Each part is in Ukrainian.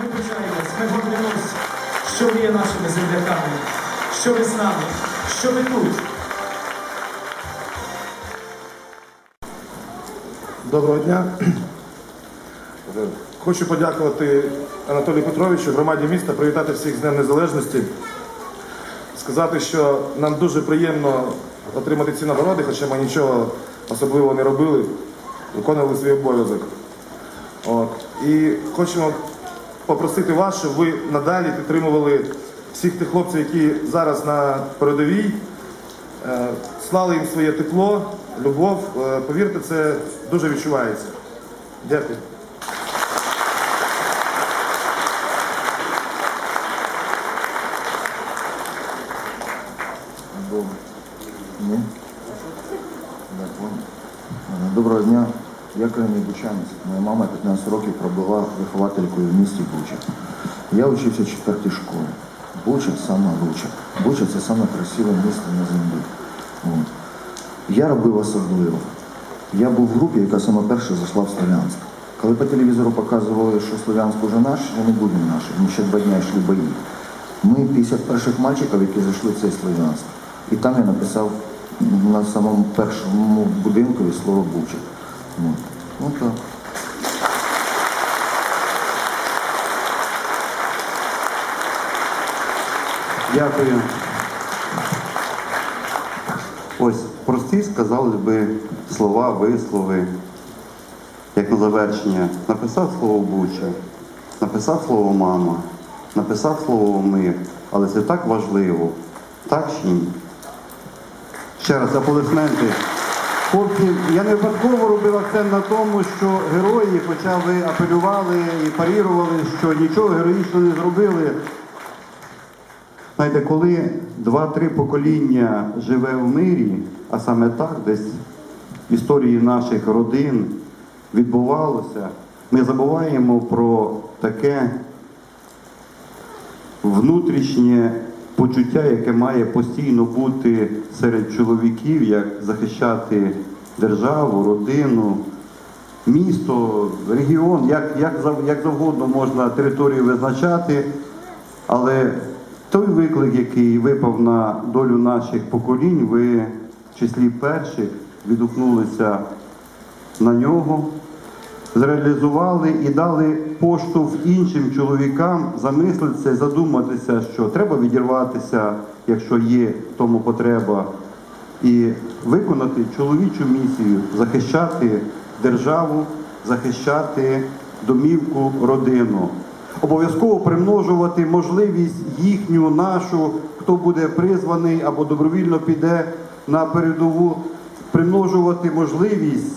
Ми пишаємось, ми гордимось, що ви є нашими земляками, що ви з нами, що ви тут. Доброго дня. Хочу подякувати Анатолію Петровичу, громаді міста, привітати всіх з Днем Незалежності. Сказати, що нам дуже приємно отримати ці нагороди, хоча ми нічого особливого не робили, виконували свій обов'язок. От. І хочемо попросити вас, щоб ви надалі підтримували всіх тих хлопців, які зараз на передовій, Е, слали їм своє тепло, любов. Е, Повірте, це дуже відчувається. Дякую. Доброго дня. Я корінний бучанець. Моя мама 15 років пробула вихователькою в місті Буча. Я вчився в четвертій школі. Буча саме лучше. Буча це саме красиве місто на землі. От. Я робив особливо. Я був в групі, яка саме перша зайшла в Слов'янськ. Коли по телевізору показували, що Слов'янськ уже наш, вони будемо наші. Ми ще два дня йшли бої. Ми 50 перших мальчиків, які зайшли в цей Слов'янськ. І там я написав на самому першому будинку слово Буча. От. Ну так. Дякую. Ось прості сказали би слова, вислови, як на завершення. Написав слово Буча, написав слово мама, написав слово мир. Але це так важливо. Так чи ні? Ще раз аплодисменти. Хлопці, я не випадково робив акцент на тому, що герої, хоча ви апелювали і парірували, що нічого героїчного не зробили. Знаєте, коли два-три покоління живе в мирі, а саме так десь в історії наших родин відбувалося, ми забуваємо про таке внутрішнє почуття, яке має постійно бути серед чоловіків, як захищати державу, родину, місто, регіон, як, як, як завгодно можна територію визначати, але той виклик, який випав на долю наших поколінь, ви в числі перших відгукнулися на нього, зреалізували і дали поштовх іншим чоловікам замислитися і задуматися, що треба відірватися, якщо є в тому потреба, і виконати чоловічу місію, захищати державу, захищати домівку, родину. Обов'язково примножувати можливість їхню, нашу, хто буде призваний або добровільно піде на передову, примножувати можливість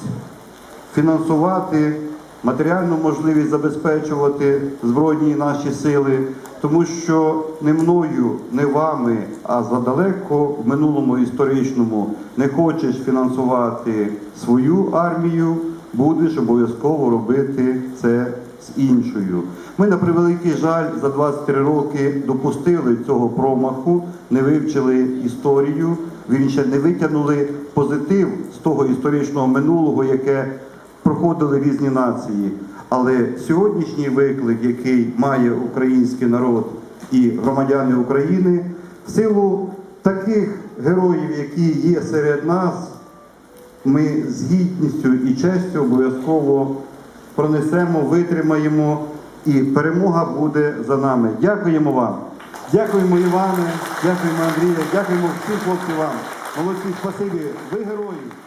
фінансувати, матеріальну можливість забезпечувати збройні наші сили, тому що не мною, не вами, а задалеко в минулому історичному не хочеш фінансувати свою армію, будеш обов'язково робити це з іншою. Ми на превеликий жаль за 23 роки допустили цього промаху, не вивчили історію, вірніше не витягнули позитив з того історичного минулого, яке проходили різні нації. Але сьогоднішній виклик, який має український народ і громадяни України, в силу таких героїв, які є серед нас, ми з гідністю і честю обов'язково пронесемо, витримаємо, і перемога буде за нами. Дякуємо вам. Дякуємо Іване, дякуємо Андрію, дякуємо всім хлопцям вам. Молодці, спасибі, ви герої.